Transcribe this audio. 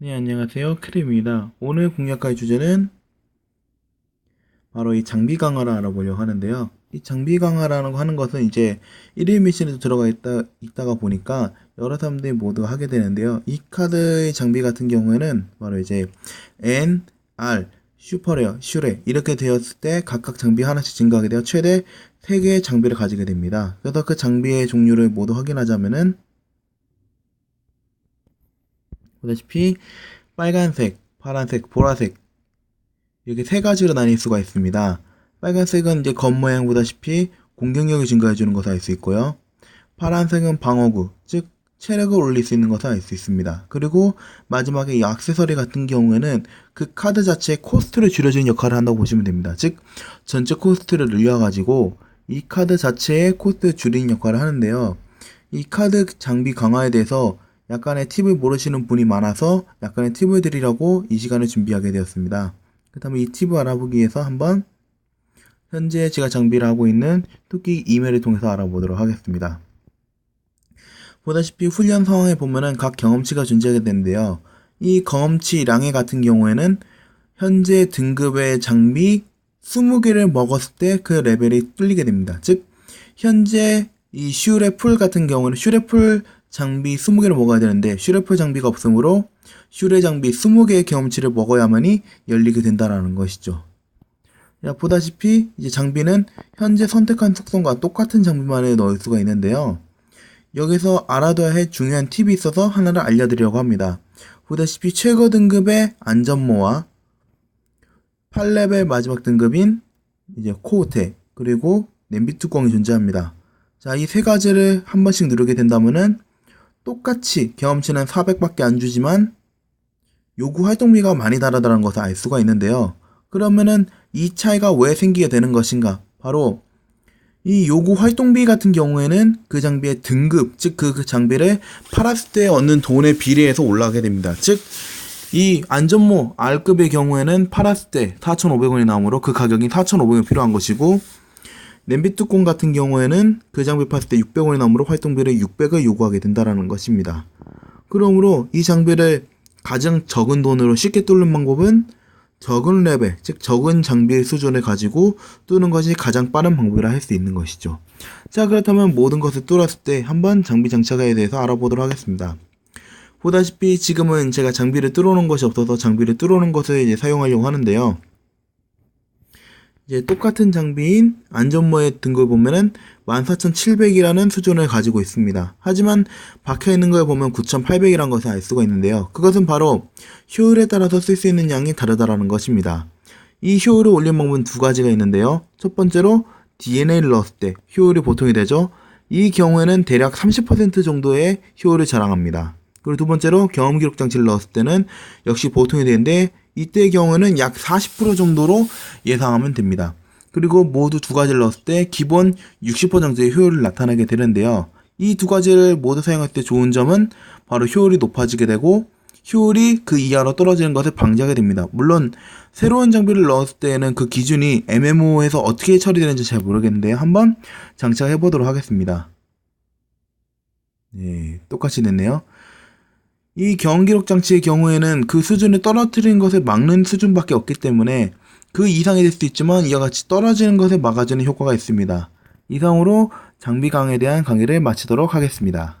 네, 안녕하세요. 크림입니다. 오늘 공략할 주제는 바로 이 장비 강화를 알아보려고 하는데요. 이 장비 강화라는 거 하는 것은 이제 1일 미션에도 들어가 있다, 있다가 보니까 여러 사람들이 모두 하게 되는데요. 이 카드의 장비 같은 경우에는 바로 이제 N, R, 슈퍼레어, 슈레 이렇게 되었을 때 각각 장비 하나씩 증가하게 되어 최대 3개의 장비를 가지게 됩니다. 그래서 그 장비의 종류를 모두 확인하자면은 보다시피 빨간색, 파란색, 보라색 이렇게 세 가지로 나뉠 수가 있습니다. 빨간색은 이제 겉 모양 보다시피 공격력을 증가해 주는 것을 알 수 있고요. 파란색은 방어구, 즉 체력을 올릴 수 있는 것을 알 수 있습니다. 그리고 마지막에 이 액세서리 같은 경우에는 그 카드 자체의 코스트를 줄여주는 역할을 한다고 보시면 됩니다. 즉 전체 코스트를 늘려가지고 이 카드 자체의 코스트를 줄이는 역할을 하는데요. 이 카드 장비 강화에 대해서 약간의 팁을 모르시는 분이 많아서 약간의 팁을 드리려고 이 시간을 준비하게 되었습니다. 그 다음에 이 팁을 알아보기 위해서 한번 현재 제가 장비를 하고 있는 토끼 이메일을 통해서 알아보도록 하겠습니다. 보다시피 훈련 상황에 보면은 각 경험치가 존재하게 되는데요. 이 경험치 량의 같은 경우에는 현재 등급의 장비 20개를 먹었을 때 그 레벨이 뚫리게 됩니다. 즉, 현재 이 슈레풀 같은 경우는 슈레풀 장비 20개를 먹어야 되는데 슈레풀 장비가 없으므로 슈레 장비 20개의 경험치를 먹어야만이 열리게 된다라는 것이죠. 자, 보다시피 이제 장비는 현재 선택한 속성과 똑같은 장비만을 넣을 수가 있는데요. 여기서 알아둬야 할 중요한 팁이 있어서 하나를 알려드리려고 합니다. 보다시피 최고 등급의 안전모와 8레벨 마지막 등급인 이제 코호테 그리고 냄비 뚜껑이 존재합니다. 자, 이 세 가지를 한 번씩 누르게 된다면은 똑같이 경험치는 400밖에 안 주지만 요구 활동비가 많이 다르다는 것을 알 수가 있는데요. 그러면은 이 차이가 왜 생기게 되는 것인가? 바로 이 요구 활동비 같은 경우에는 그 장비의 등급, 즉 그 장비를 팔았을 때 얻는 돈에 비례해서 올라가게 됩니다. 즉, 이 안전모 R급의 경우에는 팔았을 때 4,500원이 나오므로 그 가격이 4,500원이 필요한 것이고, 냄비 뚜껑 같은 경우에는 그 장비 팔았을 때 600원이 나오므로 활동비를 600을 요구하게 된다라는 것입니다. 그러므로 이 장비를 가장 적은 돈으로 쉽게 뚫는 방법은 적은 레벨, 즉 적은 장비의 수준을 가지고 뚫는 것이 가장 빠른 방법이라 할 수 있는 것이죠. 자, 그렇다면 모든 것을 뚫었을 때 한번 장비 장착에 대해서 알아보도록 하겠습니다. 보다시피 지금은 제가 장비를 뚫어놓은 것이 없어서 장비를 뚫어놓은 것을 이제 사용하려고 하는데요. 이제 똑같은 장비인 안전모의 등급을 보면은 14,700이라는 수준을 가지고 있습니다. 하지만 박혀 있는 걸 보면 9,800이라는 것을 알 수가 있는데요. 그것은 바로 효율에 따라서 쓸 수 있는 양이 다르다라는 것입니다. 이 효율을 올린 방법은 두 가지가 있는데요. 첫 번째로 DNA를 넣었을 때 효율이 보통이 되죠. 이 경우에는 대략 30% 정도의 효율을 자랑합니다. 그리고 두 번째로 경험 기록 장치를 넣었을 때는 역시 보통이 되는데 이때의 경우에는 약 40% 정도로 예상하면 됩니다. 그리고 모두 두 가지를 넣었을 때 기본 60% 정도의 효율을 나타내게 되는데요. 이 두 가지를 모두 사용할 때 좋은 점은 바로 효율이 높아지게 되고 효율이 그 이하로 떨어지는 것을 방지하게 됩니다. 물론 새로운 장비를 넣었을 때는 그 기준이 MMO에서 어떻게 처리되는지 잘 모르겠는데 한번 장착해 보도록 하겠습니다. 네, 똑같이 됐네요. 이 경기록 장치의 경우에는 그 수준을 떨어뜨리는 것을 막는 수준밖에 없기 때문에 그 이상이 될 수 있지만 이와 같이 떨어지는 것을 막아주는 효과가 있습니다. 이상으로 장비 강에 대한 강의를 마치도록 하겠습니다.